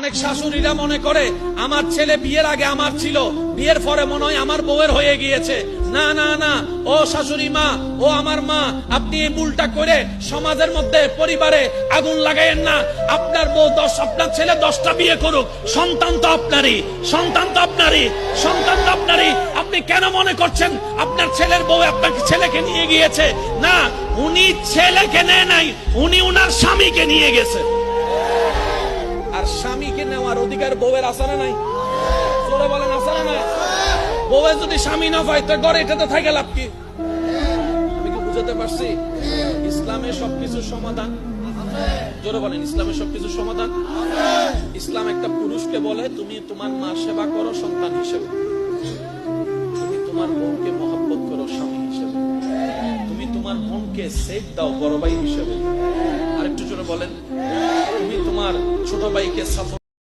অনেক শাশুড়িরা মনে করে, আমার ছেলে বিয়ের আগে আমার ছিল, বিয়ের পরে মনে হয় আমার বউয়ের হয়ে গিয়েছে। না না না, ও শাশুড়ি মা, ও আমার মা, আপনি এই ভুলটা করে সমাজের মধ্যে, পরিবারে আগুন লাগাইয়েন না। আপনার বউ দশ, আপনার ছেলে দশটা বিয়ে করুক। সন্তান তো আপনারই, সন্তান তো আপনারই, সন্তান তো আপনারই। আপনি কেন মনে করছেন আপনার ছেলের বউ আপনার ছেলেকে নিয়ে গিয়েছে? না, উনি ছেলেকে নেয় নাই, উনি উনার স্বামীকে নিয়ে গেছে। আর স্বামীকে নেওয়ার অধিকার বউয়ের আছে না নাই। জোরে বলেন আছে না নাই। বউয়ের যদি স্বামী না পায়, তো ঘরে এটাতে থাকে লাভ কি? আমি কি বুঝাতে পারছি? ইসলামের সবকিছু সমাধান। জোরে বলেন ইসলামের সবকিছুর সমাধান? ইসলাম একটা পুরুষকে বলে, তুমি তোমার মা সেবা করো, সন্তান হিসেবে। তুমি তোমার বউকে মহব্বত করো, স্বামী হিসেবে। তুমি তোমার বোনকে সেফ দাও, বড় ভাই হিসেবে। আরেকটু জোরে বলেন। তোমার ছোট ভাইকে সাপোর্ট